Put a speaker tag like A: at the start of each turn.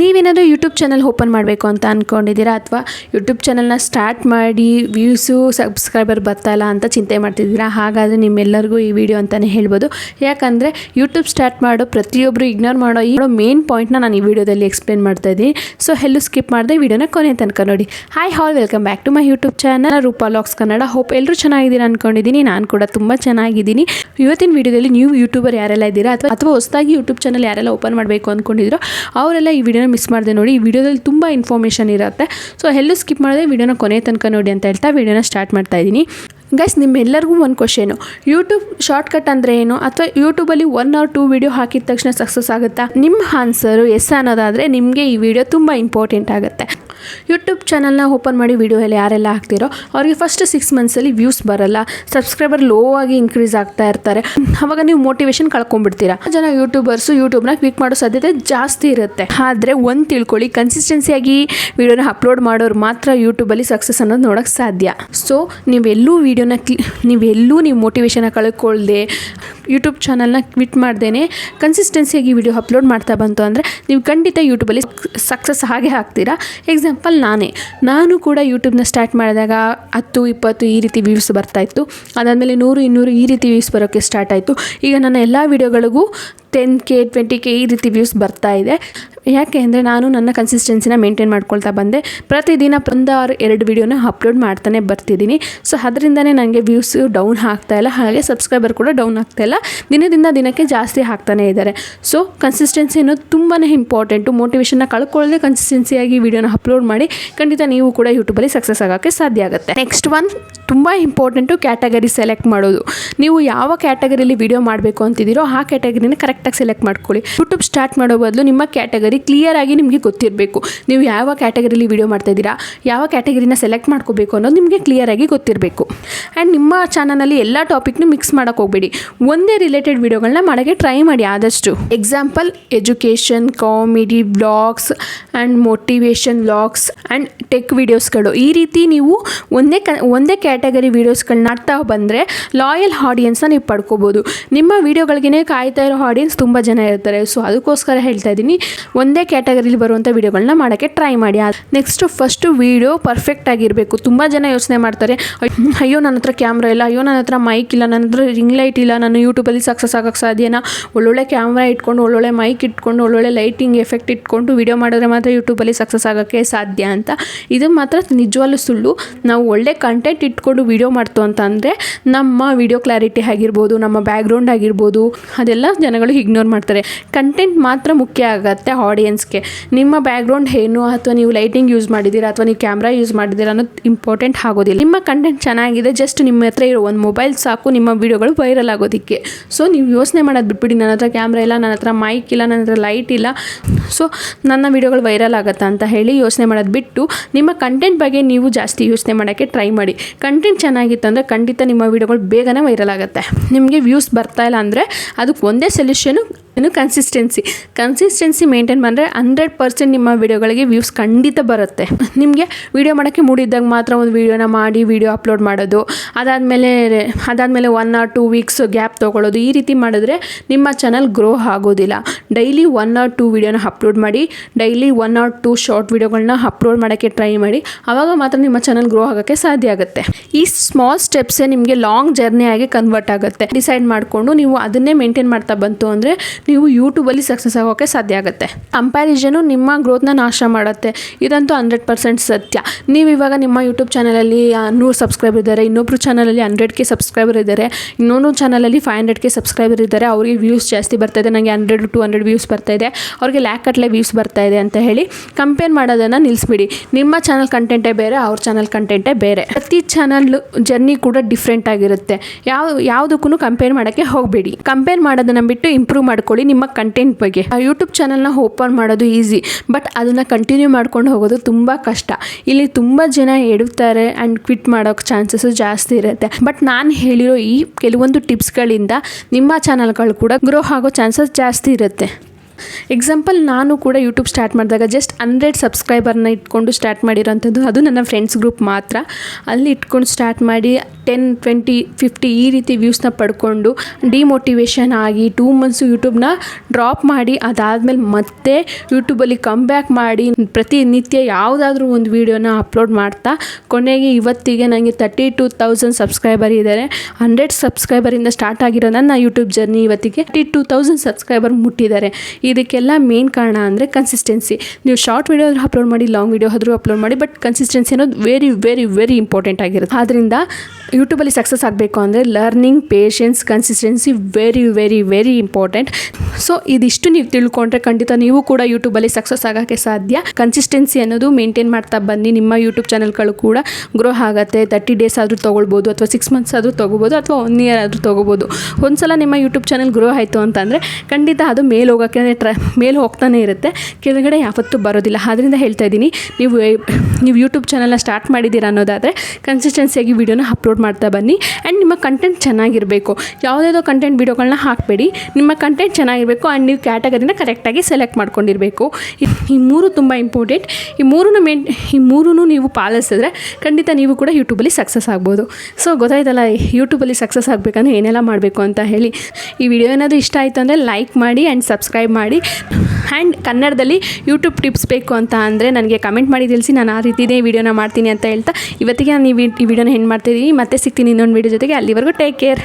A: ನೀವೇನಾದರೂ YouTube channel open ಮಾಡಬೇಕು ಅಂತ ಅಂದ್ಕೊಂಡಿದ್ದೀರಾ ಅಥವಾ ಯೂಟ್ಯೂಬ್ ಚಾನಲ್ನ ಸ್ಟಾರ್ಟ್ ಮಾಡಿ ವ್ಯೂಸು ಸಬ್ಸ್ಕ್ರೈಬರ್ ಬರ್ತಾ ಇಲ್ಲ ಅಂತ ಚಿಂತೆ ಮಾಡ್ತಿದ್ದೀರಾ? ಹಾಗಾದರೆ ನಿಮ್ಮೆಲ್ಲರಿಗೂ ಈ ವಿಡಿಯೋ ಅಂತಲೇ ಹೇಳ್ಬೋದು. ಯಾಕಂದರೆ ಯೂಟ್ಯೂಬ್ ಸ್ಟಾರ್ಟ್ ಮಾಡೋ ಪ್ರತಿಯೊಬ್ಬರು ಇಗ್ನೋರ್ ಮಾಡೋ ಈ ಮೇನ್ ಪಾಯಿಂಟ್ನ ನಾನು ಈ ವಿಡಿಯೋದಲ್ಲಿ ಎಕ್ಸ್ಪ್ಲೇನ್ ಮಾಡ್ತಾ ಇದ್ದೀನಿ. ಸೊ ಎಲ್ಲೂ ಸ್ಕಿಪ್ ಮಾಡಿದೆ ವಿಡಿಯೋನ ಕೊನೆ ತನಕ ನೋಡಿ. Hi all welcome back to my YouTube channel Roopa LOX Kannada hope ಎಲ್ಲರೂ ಚೆನ್ನಾಗಿದ್ದೀರಾ ಅಂದ್ಕೊಂಡಿದ್ದೀನಿ ನಾನು ಕೂಡ ತುಂಬ ಚೆನ್ನಾಗಿದ್ದೀನಿ. ಇವತ್ತಿನ ವಿಡಿಯೋದಲ್ಲಿ ನೀವು ಯೂಟ್ಯೂಬರ್ ಯಾರೆಲ್ಲ ಇದ್ದೀರಾ ಅಥವಾ ಅಥವಾ ಹೊಸದಾಗಿ ಯೂಟ್ಯೂಬ್ ಚಾನಲ್ ಯಾರೆಲ್ಲ ಓಪನ್ ಮಾಡಬೇಕು ಅಂದ್ಕೊಂಡಿದ್ದೀರೋ ಅವರೆಲ್ಲ ಈ ವಿಡಿಯೋನ ಮಿಸ್ ಮಾಡಿದೆ ನೋಡಿ. ಈ ವಿಡಿಯೋದಲ್ಲಿ ತುಂಬ ಇನ್ಫಾರ್ಮೇಷನ್ ಇರುತ್ತೆ. ಸೊ ಎಲ್ಲೂ ಸ್ಕಿಪ್ ಮಾಡಿದೆ ವಿಡಿಯೋನ ಕೊನೆ ತನಕ ನೋಡಿ ಅಂತ ಹೇಳ್ತಾ ವಿಡಿಯೋನ ಸ್ಟಾರ್ಟ್ ಮಾಡ್ತಾ ಇದ್ದೀನಿ. ಗೈಸ್ ನಿಮ್ಮೆಲ್ಲರಿಗೂ ಒಂದು ಕ್ವಶನು ಯೂಟ್ಯೂಬ್ ಶಾರ್ಟ್ಕಟ್ ಅಂದರೆ ಏನು? ಅಥವಾ ಯೂಟ್ಯೂಬಲ್ಲಿ ಒನ್ ಆರ್ ಟೂ ವಿಡಿಯೋ ಹಾಕಿದ ತಕ್ಷಣ ಸಕ್ಸಸ್ ಆಗುತ್ತಾ? ನಿಮ್ಮ ಆನ್ಸರು ಎಸ್ ಅನ್ನೋದಾದರೆ ನಿಮಗೆ ಈ ವಿಡಿಯೋ ತುಂಬ ಇಂಪಾರ್ಟೆಂಟ್ ಆಗುತ್ತೆ. ಯೂಟ್ಯೂಬ್ ಚಾನಲ್ನ ಓಪನ್ ಮಾಡಿ ವಿಡಿಯೋ ಎಲ್ಲ ಯಾರೆಲ್ಲ ಹಾಕ್ತಿರೋ, ಅವ್ರಿಗೆ ಫಸ್ಟ್ ಸಿಕ್ಸ್ ಮಂತ್ಸಲ್ಲಿ ವ್ಯೂಸ್ ಬರಲ್ಲ. ಸಬ್ಸ್ಕ್ರೈಬರ್ ಲೋ ಆಗಿ ಇನ್ಕ್ರೀಸ್ ಆಗ್ತಾ ಇರ್ತಾರೆ. ಅವಾಗ ನೀವು ಮೋಟಿವೇಶನ್ ಕಳ್ಕೊಂಡ್ಬಿಡ್ತೀರಾ. ಜನ ಯೂಟ್ಯೂಬರ್ಸು ಯೂಟ್ಯೂಬ್ನ ಕ್ಲಿಕ್ ಮಾಡೋ ಸಾಧ್ಯತೆ ಜಾಸ್ತಿ ಇರುತ್ತೆ. ಆದರೆ ಒಂದು ತಿಳ್ಕೊಳ್ಳಿ ಕನ್ಸಿಸ್ಟೆನ್ಸಿಯಾಗಿ ವಿಡಿಯೋನ ಅಪ್ಲೋಡ್ ಮಾಡೋರು ಮಾತ್ರ ಯೂಟ್ಯೂಬಲ್ಲಿ ಸಕ್ಸಸ್ ಅನ್ನೋದು ನೋಡೋಕ್ಕೆ ಸಾಧ್ಯ. ಸೊ ನೀವೆಲ್ಲೂ ವೀಡಿಯೋನ ಕ್ಲಿ, ನೀವೆಲ್ಲೂ ನೀವು ಮೋಟಿವೇಶನ ಕಳ್ಕೊಳ್ದೆ ಯೂಟ್ಯೂಬ್ ಚಾನಲ್ನ ಕ್ವಿಟ್ ಮಾಡ್ದೇ ಕನ್ಸಿಸ್ಟೆನ್ಸಿಯಾಗಿ ವಿಡಿಯೋ ಅಪ್ಲೋಡ್ ಮಾಡ್ತಾ ಬಂತು ಅಂದರೆ ನೀವು ಖಂಡಿತ ಯೂಟ್ಯೂಬಲ್ಲಿ ಸಕ್ಸಸ್ ಹಾಗೆ ಆಗ್ತೀರಾ ಎಕ್ಸಾಂಪಲ್ ನಾನೇ. ನಾನು ಕೂಡ ಯೂಟ್ಯೂಬ್ನ ಸ್ಟಾರ್ಟ್ ಮಾಡಿದಾಗ ಹತ್ತು, ಇಪ್ಪತ್ತು ಈ ರೀತಿ ವ್ಯೂಸ್ ಬರ್ತಾಯಿತ್ತು ಅದಾದಮೇಲೆ ನೂರು, ಇನ್ನೂರು ಈ ರೀತಿ ವ್ಯೂಸ್ ಬರೋಕ್ಕೆ ಸ್ಟಾರ್ಟ್ ಆಯಿತು. ಈಗ ನನ್ನ ಎಲ್ಲ ವೀಡಿಯೋಗಳಿಗೂ ಟೆನ್ ಕೆ ಟ್ವೆಂಟಿ ಕೆ ಈ ರೀತಿ ವ್ಯೂಸ್ ಬರ್ತಾ ಇದೆ. ಯಾಕೆ ಅಂದರೆ ನಾನು ನನ್ನ ಕನ್ಸಿಸ್ಟೆನ್ಸಿನ ಮೇಂಟೈನ್ ಮಾಡ್ಕೊಳ್ತಾ ಬಂದೆ. ಪ್ರತಿದಿನ ಒಂದು ಆರು ಎರಡು ವೀಡಿಯೋನ ಅಪ್ಲೋಡ್ ಮಾಡ್ತಾನೆ ಬರ್ತಿದ್ದೀನಿ. ಸೊ ಅದರಿಂದನೇ ನನಗೆ ವ್ಯೂಸ್ ಡೌನ್ ಆಗ್ತಾ ಇಲ್ಲ. ಹಾಗೆ ಸಬ್ಸ್ಕ್ರೈಬರ್ ಕೂಡ ಡೌನ್ ಆಗ್ತಾ ಇಲ್ಲ. ದಿನದಿಂದ ದಿನಕ್ಕೆ ಜಾಸ್ತಿ ಹಾಕ್ತಾನೆ ಇದ್ದಾರೆ. ಸೊ ಕನ್ಸಿಸ್ಟೆನ್ಸಿ ಅನ್ನೋದು ತುಂಬಾ ಇಂಪಾರ್ಟೆಂಟು ಮೋಟಿವೇಶನ್ನ ಕಳ್ಕೊಳ್ಳದೆ ಕನ್ಸಿಸ್ಟೆನ್ಸಿಯಾಗಿ ವೀಡಿಯೋನ ಅಪ್ಲೋಡ್ ಮಾಡಿ ಖಂಡಿತ ನೀವು ಕೂಡ ಯೂಟ್ಯೂಬಲ್ಲಿ ಸಕ್ಸಸ್ ಆಗೋಕ್ಕೆ ಸಾಧ್ಯ ಆಗುತ್ತೆ. ನೆಕ್ಸ್ಟ್ ಒನ್ ತುಂಬ ಇಂಪಾರ್ಟೆಂಟು ಕ್ಯಾಟಗರಿ ಸೆಲೆಕ್ಟ್ ಮಾಡೋದು. ನೀವು ಯಾವ ಕ್ಯಾಟಗರಿಲಿ ವಿಡಿಯೋ ಮಾಡಬೇಕು ಅಂತಿದ್ದೀರೋ ಆ ಕ್ಯಾಟಗರಿನ ಕರೆಕ್ಟಾಗಿ ಸೆಲೆಕ್ಟ್ ಮಾಡ್ಕೊಳ್ಳಿ. ಯೂಟ್ಯೂಬ್ ಸ್ಟಾರ್ಟ್ ಮಾಡೋ ಬದಲು ನಿಮ್ಮ ಕ್ಯಾಟಗರಿ ಕ್ಲಿಯರ್ ಆಗಿ ನಿಮಗೆ ಗೊತ್ತಿರಬೇಕು. ನೀವು ಯಾವ ಕ್ಯಾಟಗರಿಲಿ ವಿಡಿಯೋ ಮಾಡ್ತಾ ಇದ್ದೀರಾ, ಯಾವ ಕ್ಯಾಟಗರಿನ ಸೆಲೆಕ್ಟ್ ಮಾಡ್ಕೋಬೇಕು ಅನ್ನೋದು ನಿಮಗೆ ಕ್ಲಿಯರ್ ಆಗಿ ಗೊತ್ತಿರಬೇಕು. ಆ್ಯಂಡ್ ನಿಮ್ಮ ಚಾನಲಲ್ಲಿ ಎಲ್ಲ ಟಾಪಿಕ್ನೂ ಮಿಕ್ಸ್ ಮಾಡೋಕೆ ಹೋಗಬೇಡಿ. ಒಂದೇ ರಿಲೇಟೆಡ್ ವಿಡಿಯೋಗಳನ್ನ ಮಾಡೋಕ್ಕೆ ಟ್ರೈ ಮಾಡಿ ಆದಷ್ಟು. Example education comedy blogs and motivation blogs and tech ವೀಡಿಯೋಸ್ಗಳು ಈ ರೀತಿ ನೀವು ಒಂದೇ ಕ, ಒಂದೇ ಕ್ಯಾಟಗರಿ ವೀಡಿಯೋಸ್ಗಳನ್ನ ಆಡ್ತಾ ಬಂದರೆ ಲಾಯಲ್ ಆಡಿಯನ್ಸ್ನ ನೀವು ಪಡ್ಕೋಬೋದು. ನಿಮ್ಮ ವೀಡಿಯೋಗಳಿಗೇ ಕಾಯ್ತಾ ಇರೋ ಆಡಿಯನ್ಸ್ ತುಂಬ ಜನ ಇರ್ತಾರೆ. ಸೊ ಅದಕ್ಕೋಸ್ಕರ ಹೇಳ್ತಾ ಇದ್ದೀನಿ, ಒಂದೇ ಕ್ಯಾಟಗರಿಲಿ ಬರುವಂಥ ವೀಡಿಯೋಗಳನ್ನ ಮಾಡೋಕ್ಕೆ ಟ್ರೈ ಮಾಡಿ. ನೆಕ್ಸ್ಟು ಫಸ್ಟು ವೀಡಿಯೋ ಪರ್ಫೆಕ್ಟ್ ಆಗಿರಬೇಕು. ತುಂಬ ಜನ ಯೋಚನೆ ಮಾಡ್ತಾರೆ, ಅಯ್ಯೋ ನನ್ನ ಹತ್ರ ಕ್ಯಾಮ್ರಾ ಇಲ್ಲ. ಅಯ್ಯೋ ನನ್ನ ಹತ್ರ ಮೈಕ್ ಇಲ್ಲ. ನನ್ನ ಹತ್ರ ರಿಂಗ್ ಲೈಟ್ ಇಲ್ಲ. ನಾನು ಯೂಟ್ಯೂಬಲ್ಲಿ ಸಕ್ಸಸ್ ಆಗೋಕ್ಕೆ ಸಾಧ್ಯನಾ? ಒಳ್ಳೊಳ್ಳೆ ಕ್ಯಾಮ್ರಾ ಇಟ್ಕೊಂಡು, ಒಳ್ಳೊಳ್ಳೆ ಮೈಕ್ ಇಟ್ಕೊಂಡು, ಒಳ್ಳೊಳ್ಳೆ ಲೈಟಿಂಗ್ ಎಫೆಕ್ಟ್ ಇಟ್ಕೊಂಡು ವೀಡಿಯೋ ಮಾಡಿದ್ರೆ ಮಾತ್ರ ಯೂಟ್ಯೂಬಲ್ಲಿ ಸಕ್ಸಸ್ ಆಗೋಕ್ಕೆ ಸಾಧ್ಯ ಅಂತ. ಇದು ಮಾತ್ರ ನಿಜವಾಗ್ಲೂ ಸುಳ್ಳು. ನಾವು ಒಳ್ಳೆ ಕಂಟೆಂಟ್ ಇಟ್ಕೊಂಡು ವೀಡಿಯೋ ಮಾಡ್ತು ಅಂತ ಅಂದರೆ ನಮ್ಮ ವೀಡಿಯೋ ಕ್ಲಾರಿಟಿ ಆಗಿರ್ಬೋದು, ನಮ್ಮ ಬ್ಯಾಕ್ಗ್ರೌಂಡ್ ಆಗಿರ್ಬೋದು, ಅದೆಲ್ಲ ಜನಗಳು ಇಗ್ನೋರ್ ಮಾಡ್ತಾರೆ. ಕಂಟೆಂಟ್ ಮಾತ್ರ ಮುಖ್ಯ ಆಗುತ್ತೆ ಆಡಿಯನ್ಸ್ಗೆ ನಿಮ್ಮ ಬ್ಯಾಕ್ಗ್ರೌಂಡ್ ಏನು ಅಥವಾ ನೀವು ಲೈಟಿಂಗ್ ಯೂಸ್ ಮಾಡಿದ್ದೀರಾ ಅಥವಾ ನೀವು ಕ್ಯಾಮ್ರಾ ಯೂಸ್ ಮಾಡಿದ್ದೀರಾ ಅನ್ನೋದು ಇಂಪಾರ್ಟೆಂಟ್ ಆಗೋದಿಲ್ಲ. ನಿಮ್ಮ ಕಂಟೆಂಟ್ ಚೆನ್ನಾಗಿದೆ ಜಸ್ಟ್ ನಿಮ್ಮ ಹತ್ರ ಇರೋ ಒಂದು ಮೊಬೈಲ್ ಸಾಕು, ನಿಮ್ಮ ವೀಡಿಯೋಗಳು ವೈರಲ್ ಆಗೋದಕ್ಕೆ. ಸೊ ನೀವು ಯೋಚನೆ ಮಾಡೋದು ಬಿಟ್ಬಿಡಿ. ನನ್ನ ಹತ್ರ ಕ್ಯಾಮ್ರಾ ಇಲ್ಲ, ನನ್ನ ಹತ್ರ ಮೈಕ್ ಇಲ್ಲ, ನನ್ನ ಹತ್ರ ಲೈಟ್ ಇಲ್ಲ. ಸೊ ನನ್ನ ವೀಡಿಯೋಗಳು ವೈರಲ್ ಆಗುತ್ತಾ ಅಂತ ಹೇಳಿ ಯೋಚನೆ ಮಾಡೋದು ಬಿಟ್ಟು, ನಿಮ್ಮ ಕಂಟೆಂಟ್ ಬಗ್ಗೆ ನೀವು ಜಾಸ್ತಿ ಯೋಚನೆ ಮಾಡೋಕ್ಕೆ ಟ್ರೈ ಮಾಡಿ. ಕಂಟೆಂಟ್ ಚೆನ್ನಾಗಿತ್ತು ಅಂದರೆ ಖಂಡಿತ ನಿಮ್ಮ ವೀಡಿಯೋಗಳು ಬೇಗನೆ ವೈರಲ್ ಆಗುತ್ತೆ. ನಿಮಗೆ ವ್ಯೂಸ್ ಬರ್ತಾ ಇಲ್ಲ ಅಂದರೆ, ಅದಕ್ಕೆ ಒಂದೇ ಸೊಲ್ಯೂಷನು ಕ್ಷಣ ಏನು ಕನ್ಸಿಸ್ಟೆನ್ಸಿ ಕನ್ಸಿಸ್ಟೆನ್ಸಿ ಮೇಂಟೈನ್ ಮಾಡಿದ್ರೆ ಹಂಡ್ರೆಡ್ ಪರ್ಸೆಂಟ್ ನಿಮ್ಮ ವೀಡಿಯೋಗಳಿಗೆ ವ್ಯೂಸ್ ಖಂಡಿತ ಬರುತ್ತೆ. ನಿಮಗೆ ವೀಡಿಯೋ ಮಾಡೋಕ್ಕೆ ಮೂಡಿದ್ದಾಗ ಮಾತ್ರ ಒಂದು ವೀಡಿಯೋನ ಮಾಡಿ ವೀಡಿಯೋ ಅಪ್ಲೋಡ್ ಮಾಡೋದು. ಅದಾದಮೇಲೆ ಅದಾದಮೇಲೆ one or two weeks gap ತೊಗೊಳ್ಳೋದು. ಈ ರೀತಿ ಮಾಡಿದ್ರೆ ನಿಮ್ಮ ಚಾನಲ್ ಗ್ರೋ ಆಗೋದಿಲ್ಲ. ಡೈಲಿ ಒನ್ ಆರ್ ಟೂ ವೀಡಿಯೋನ ಅಪ್ಲೋಡ್ ಮಾಡಿ daily one or two short ವೀಡಿಯೋಗಳನ್ನ upload ಮಾಡೋಕ್ಕೆ ಟ್ರೈ ಮಾಡಿ ಆವಾಗ ಮಾತ್ರ ನಿಮ್ಮ ಚಾನಲ್ ಗ್ರೋ ಆಗೋಕ್ಕೆ ಸಾಧ್ಯ ಆಗುತ್ತೆ. ಈ ಸ್ಮಾಲ್ ಸ್ಟೆಪ್ಸೇ ನಿಮಗೆ ಲಾಂಗ್ ಜರ್ನಿ ಆಗಿ ಕನ್ವರ್ಟ್ ಆಗುತ್ತೆ. ಡಿಸೈಡ್ ಮಾಡಿಕೊಂಡು ನೀವು ಅದನ್ನೇ ಮೇಂಟೈನ್ ಮಾಡ್ತಾ ಬಂತು ಅಂದರೆ ನೀವು ಯೂಟ್ಯೂಬಲ್ಲಿ ಸಕ್ಸಸ್ ಆಗೋಕ್ಕೆ ಸಾಧ್ಯ ಆಗುತ್ತೆ. ಕಂಪ್ಯಾರಿಸನು ನಿಮ್ಮ ಗ್ರೋತ್ನ ನಾಶ ಮಾಡುತ್ತೆ. ಇದಂತೂ ಹಂಡ್ರೆಡ್ ಪರ್ಸೆಂಟ್ ಸತ್ಯ. ನೀವು ಇವಾಗ ನಿಮ್ಮ ಯೂಟ್ಯೂಬ್ ಚಾನಲಲ್ಲಿ ನೂರು ಸಬ್ಸ್ಕ್ರೈಬರ್ ಇದ್ದಾರೆ, ಇನ್ನೊಬ್ರು ಚಾನಲಲ್ಲಿ ಹಂಡ್ರೆಡ್ ಕೆ ಸಬ್ಸ್ಕ್ರೈಬರ್ ಇದ್ದಾರೆ, ಇನ್ನೊಂದು ಚಾನಲಲ್ಲಿ ಫೈವ್ ಹಂಡ್ರೆಡ್ ಕೆ ಸಬ್ಸ್ಕ್ರೈಬರ್ ಇದ್ದಾರೆ, ಅವರಿಗೆ ವ್ಯೂಸ್ ಜಾಸ್ತಿ ಬರ್ತಾ ಇದೆ ನನಗೆ ಹಂಡ್ರೆಡ್ ಟು ಹಂಡ್ರೆಡ್ ವ್ಯೂಸ್ ಬರ್ತಾ ಇದೆ, ಅವ್ರಿಗೆ ಲ್ಯಾಕ್ ಕಟ್ಲೆ ವ್ಯೂಸ್ ಬರ್ತಾ ಇದೆ ಅಂತ ಹೇಳಿ ಕಂಪೇರ್ ಮಾಡೋದನ್ನು ನಿಲ್ಲಿಸ್ಬಿಡಿ ನಿಮ್ಮ ಚಾನಲ್ ಕಂಟೆಂಟೇ ಬೇರೆ, ಅವ್ರ ಚಾನಲ್ ಕಂಟೆಂಟೇ ಬೇರೆ. ಪ್ರತಿ ಚಾನಲ್ ಜರ್ನಿ ಕೂಡ ಡಿಫ್ರೆಂಟ್ ಆಗಿರುತ್ತೆ. ಯಾವ ಯಾವುದಕ್ಕೂ ಕಂಪೇರ್ ಮಾಡೋಕ್ಕೆ ಹೋಗಬೇಡಿ. ಕಂಪೇರ್ ಮಾಡೋದನ್ನು ಬಿಟ್ಟು ಇಂಪ್ರೂವ್ ಮಾಡ್ಕೊಳ್ಳಿ ನಿಮ್ಮ ಕಂಟೆಂಟ್ ಬಗ್ಗೆ. ಆ ಯೂಟ್ಯೂಬ್ ಚಾನಲ್ನ ಓಪನ್ ಮಾಡೋದು ಈಸಿ ಬಟ್ ಅದನ್ನು ಕಂಟಿನ್ಯೂ ಮಾಡ್ಕೊಂಡು ಹೋಗೋದು ತುಂಬ ಕಷ್ಟ. ಇಲ್ಲಿ ತುಂಬ ಜನ ಎಡುತ್ತಾರೆ ಆ್ಯಂಡ್ ಕ್ವಿಟ್ ಮಾಡೋಕ್ಕೆ ಚಾನ್ಸಸ್ಸು ಜಾಸ್ತಿ ಇರುತ್ತೆ. ಬಟ್ ನಾನು ಹೇಳಿರೋ ಈ ಕೆಲವೊಂದು ಟಿಪ್ಸ್ಗಳಿಂದ ನಿಮ್ಮ ಚಾನಲ್ಗಳು ಕೂಡ ಗ್ರೋ ಆಗೋ ಚಾನ್ಸಸ್ ಜಾಸ್ತಿ ಇರುತ್ತೆ. ಎಕ್ಸಾಂಪಲ್ ನಾನು ಕೂಡ ಯೂಟ್ಯೂಬ್ ಸ್ಟಾರ್ಟ್ ಮಾಡಿದಾಗ ಜಸ್ಟ್ ಹಂಡ್ರೆಡ್ ಸಬ್ಸ್ಕ್ರೈಬರ್ನ ಇಟ್ಕೊಂಡು ಸ್ಟಾರ್ಟ್ ಮಾಡಿರೋಂಥದ್ದು. ಅದು ನನ್ನ ಫ್ರೆಂಡ್ಸ್ ಗ್ರೂಪ್ ಮಾತ್ರ. ಅಲ್ಲಿ ಇಟ್ಕೊಂಡು ಸ್ಟಾರ್ಟ್ ಮಾಡಿ ಟೆನ್ ಟ್ವೆಂಟಿ ಫಿಫ್ಟಿ ಈ ರೀತಿ ವ್ಯೂಸ್ನ ಪಡ್ಕೊಂಡು ಡಿಮೋಟಿವೇಶನ್ ಆಗಿ ಟೂ ಮಂತ್ಸು ಯೂಟ್ಯೂಬ್ನ ಡ್ರಾಪ್ ಮಾಡಿ ಅದಾದಮೇಲೆ ಮತ್ತೆ ಯೂಟ್ಯೂಬಲ್ಲಿ ಕಮ್ ಬ್ಯಾಕ್ ಮಾಡಿ ಪ್ರತಿನಿತ್ಯ ಯಾವುದಾದ್ರೂ ಒಂದು ವೀಡಿಯೋನ ಅಪ್ಲೋಡ್ ಮಾಡ್ತಾ ಕೊನೆಗೆ ಇವತ್ತಿಗೆ ನನಗೆ ತರ್ಟಿ ಟು ತೌಸಂಡ್ ಸಬ್ಸ್ಕ್ರೈಬರ್ ಇದ್ದಾರೆ ಹಂಡ್ರೆಡ್ ಸಬ್ಸ್ಕ್ರೈಬರಿಂದ ಸ್ಟಾರ್ಟ್ ಆಗಿರೋ ನನ್ನ ಯೂಟ್ಯೂಬ್ ಜರ್ನಿ ಇವತ್ತಿಗೆ ತರ್ಟಿ ಟು ತೌಸಂಡ್ ಸಬ್ಸ್ಕ್ರೈಬರ್ ಮುಟ್ಟಿದ್ದಾರೆ. ಇದಕ್ಕೆಲ್ಲ ಮೇನ್ ಕಾರಣ ಅಂದರೆ ಕನ್ಸಿಸ್ಟೆನ್ಸಿ ನೀವು ಶಾರ್ಟ್ ವೀಡಿಯೋ ಆದರೂ ಅಪ್ಲೋಡ್ ಮಾಡಿ ಲಾಂಗ್ ವೀಡಿಯೋ ಆದರೂ ಅಪ್ಲೋಡ್ ಮಾಡಿ ಬಟ್ ಕನ್ಸಿಸ್ಟೆನ್ಸಿ ಅನ್ನೋದು ವೆರಿ ವೆರಿ ವೆರಿ ಇಂಪಾರ್ಟೆಂಟ್ ಆಗಿರುತ್ತೆ. ಆದ್ದರಿಂದ ಯೂಟ್ಯೂಬಲ್ಲಿ ಸಕ್ಸಸ್ ಆಗಬೇಕು ಅಂದರೆ learning patience consistency very very very important so ಇದಿಷ್ಟು ನೀವು ತಿಳ್ಕೊಂಡ್ರೆ ಖಂಡಿತ ನೀವು ಕೂಡ ಯೂಟ್ಯೂಬಲ್ಲಿ ಸಕ್ಸಸ್ ಆಗೋಕ್ಕೆ ಸಾಧ್ಯ. ಕನ್ಸಿಸ್ಟೆನ್ಸಿ ಅನ್ನೋದು ಮೇಂಟೈನ್ ಮಾಡ್ತಾ ಬನ್ನಿ. ನಿಮ್ಮ ಯೂಟ್ಯೂಬ್ ಚಾನಲ್ಗಳು ಕೂಡ ಗ್ರೋ ಆಗುತ್ತೆ. ತರ್ಟಿ ಡೇಸ್ ಆದರೂ ತೊಗೊಳ್ಬೋದು ಅಥವಾ ಸಿಕ್ಸ್ ಮಂತ್ಸ್ ಆದರೂ ತೊಗೋಬೋದು ಅಥವಾ ಒನ್ ಇಯರ್ ಆದರೂ ತೊಗೋಬೋದು ಒಂದು ಸಲ ನಿಮ್ಮ ಯೂಟ್ಯೂಬ್ ಚಾನಲ್ ಗ್ರೋ ಆಯಿತು ಅಂತಂದರೆ ಖಂಡಿತ ಅದು ಮೇಲೆ ಹೋಗೋಕ್ಕೆ ಟ್ರ ಮೇಲೆ ಹೋಗ್ತಾನೆ ಇರುತ್ತೆ. ಕೆಳಗಡೆ ಯಾವತ್ತೂ ಬರೋದಿಲ್ಲ. ಆದ್ದರಿಂದ ಹೇಳ್ತಾ ಇದ್ದೀನಿ, ನೀವು ನೀವು ಯೂಟ್ಯೂಬ್ ಚಾನಲ್ನ ಸ್ಟಾರ್ಟ್ ಮಾಡಿದ್ದೀರಾ ಅನ್ನೋದಾದರೆ ಕನ್ಸಿಸ್ಟೆನ್ಸಿಯಾಗಿ ವೀಡಿಯೋನ ಅಪ್ಲೋಡ್ ಮಾಡ್ತಾ ಬನ್ನಿ ಆ್ಯಂಡ್ ನಿಮ್ಮ ಕಂಟೆಂಟ್ ಚೆನ್ನಾಗಿರಬೇಕು. ಯಾವುದ್ಯಾವುದೋ ಕಂಟೆಂಟ್ ವೀಡಿಯೋಗಳನ್ನ ಹಾಕಬೇಡಿ. ನಿಮ್ಮ ಕಂಟೆಂಟ್ ಚೆನ್ನಾಗಿರಬೇಕು ಆ್ಯಂಡ್ ನೀವು ಕ್ಯಾಟಗರಿನ ಕರೆಕ್ಟಾಗಿ ಸೆಲೆಕ್ಟ್ ಮಾಡ್ಕೊಂಡಿರಬೇಕು. ಈ- ಮೂರು ತುಂಬ ಇಂಪಾರ್ಟೆಂಟ್ ಈ ಮೂರನ್ನು ಮೇನ್ ಈ ಮೂರೂ ನೀವು ಪಾಲಿಸಿದ್ರೆ ಖಂಡಿತ ನೀವು ಕೂಡ ಯೂಟ್ಯೂಬಲ್ಲಿ ಸಕ್ಸಸ್ ಆಗ್ಬೋದು. ಸೊ ಗೊತ್ತಾಯ್ತಲ್ಲ ಯೂಟ್ಯೂಬಲ್ಲಿ ಸಕ್ಸಸ್ ಆಗಬೇಕಂದ್ರೆ ಏನೆಲ್ಲ ಮಾಡಬೇಕು ಅಂತ ಹೇಳಿ. ಈ ವಿಡಿಯೋ ಏನಾದರೂ ಇಷ್ಟ ಆಯಿತು ಅಂದರೆ ಲೈಕ್ ಮಾಡಿ ಆ್ಯಂಡ್ ಸಬ್ಸ್ಕ್ರೈಬ್ ಮಾಡಿ. ಆ್ಯಂಡ್ ಕನ್ನಡದಲ್ಲಿ ಯೂಟ್ಯೂಬ್ ಟಿಪ್ಸ್ ಬೇಕು ಅಂತ ಅಂದರೆ ನನಗೆ ಕಮೆಂಟ್ ಮಾಡಿ ತಿಳಿಸಿ. ನಾನು ಆ ರೀತಿಯೇ ವೀಡಿಯೋನ ಮಾಡ್ತೀನಿ ಅಂತ ಹೇಳ್ತಾ. ಇವತ್ತಿಗೆ ನಾನು ಈ ವಿಡಿಯೋನ ಹೆಣ್ಣು ಮಾಡ್ತಿದ್ದೀನಿ ಮತ್ತೆ ಸಿಗ್ತೀನಿ ಇನ್ನೊಂದು ವಿಡಿಯೋ ಜೊತೆಗೆ. ಅಲ್ಲಿವರೆಗೂ ಟೇಕ್ ಕೇರ್.